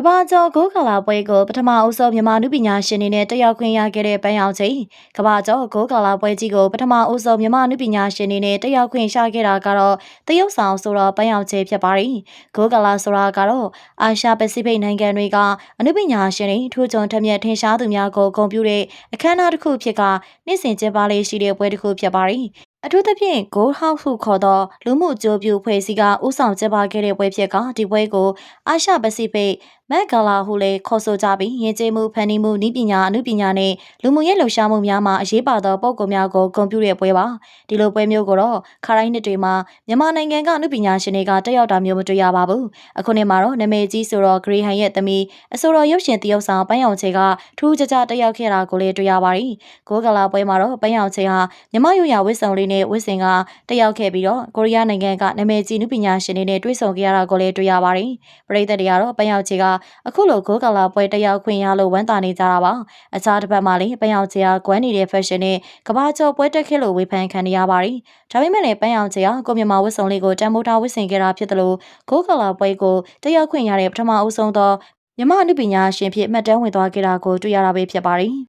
ကဘာကျော်ဂိုးကလာပွဲကိုပထမအဦးဆုံးမြန်မာလူပညာရှင်တွေနဲ့တက်ရောက်ခွင့်ရခဲ့တဲ့ပန်းရောင်ချိန်ကဘာကျော်ဂိုးကလာပွဲကြီးကိုပထမအဦးဆုံးမြန်မာလူပညာရှင်တွေနဲ့တက်ရောက်ခွင့်ရခဲ့တာကတော့တရုတ်ဆောင်ဆိုတော့ပန်းရောင်ချိန်ဖြစ်ပါတယ်ဂိုးကလာဆိုတာကတော့အာရှပစိဖိတ်နိုင်ငံတွေကအနုပညာရှင်တွေထိုးကြုံထက်မြက်ထင်ရှားသူများကိုဂုဏ်ပြုတဲ့အခမ်းအနားတစ်ခုဖြစ်ကနေ့စဉ်ကျင်းပလေးရှိတဲ့ပွဲတစ်ခုဖြစ်ပါတယ်အထူးသဖြင့် Gold House ဟုခေါ်သောလူမှုအကျိုးပြုဖွဲ့စည်းကဥဆောင်ကျင်းပခဲ့တဲ့ပွဲဖြစ်ကဒီပွဲကိုအာရှပစိဖိတ် မက်ဂလာဟုလည်းခေါ်ဆိုကြပြီးယဉ်ကျေးမှုဖန်တီးမှုနည်းပညာအမှုပညာနဲ့လူမှုရေးလှုပ်ရှားမှုများမှာအရေးပါသောပုံကောများကိုဂုဏ်ပြုတဲ့ပွဲပါဒီလိုပွဲမျိုးကိုတော့ခါတိုင်းနှစ်တွေမှာမြန်မာနိုင်ငံကအမှုပညာရှင်တွေကတက်ရောက်တာမျိုးမတွေ့ရပါဘူးအခုနှစ်မှာတော့နာမည်ကြီးဆိုတော့ဂရီဟန်ရဲ့သမီးအဆိုတော်ရုပ်ရှင်တရုပ်ဆောင်ပန်းရောင်ချေကထူးခြားခြားတက်ရောက်ခဲ့တာကိုလည်းတွေ့ရပါတယ်ကိုကလာပွဲမှာတော့ပန်းရောင်ချေဟာမြမရွရဝစ်စုံလေးနဲ့ဝစ်စင်ကတက်ရောက်ခဲ့ပြီးတော့ကိုရီးယားနိုင်ငံကနာမည်ကြီးနုပညာရှင်တွေနဲ့တွေ့ဆုံခဲ့ရတာကိုလည်းတွေ့ရပါတယ်ပရိသတ်တွေကတော့ပန်းရောင်ချေကအခုလိုဂိုးကလာပွဲတက်ရောက်ခွင့်ရလို့ဝမ်းသာနေကြတာပါအခြားတစ်ပတ်မှာလည်းပန်းရောင်ချေကကွမ်းနေတဲ့ fashion နဲ့ကဘာကျော်ပွဲတက်ခဲ့လို့ဝေဖန်ခံနေရပါတယ်ဒါပေမဲ့လည်းပန်းရောင်ချေကကိုမြန်မာဝစ်စုံလေးကိုတန်မိုးထားဝစ်ဆင်ခဲ့တာဖြစ်တယ်လို့ဂိုးကလာပွဲကိုတက်ရောက်ခွင့်ရတဲ့ပထမအဦးဆုံးသောမြမအနုပညာရှင်ဖြစ်မှတ်တမ်းဝင်သွားခဲ့တာကိုတွေ့ရတာပဲဖြစ်ပါတယ်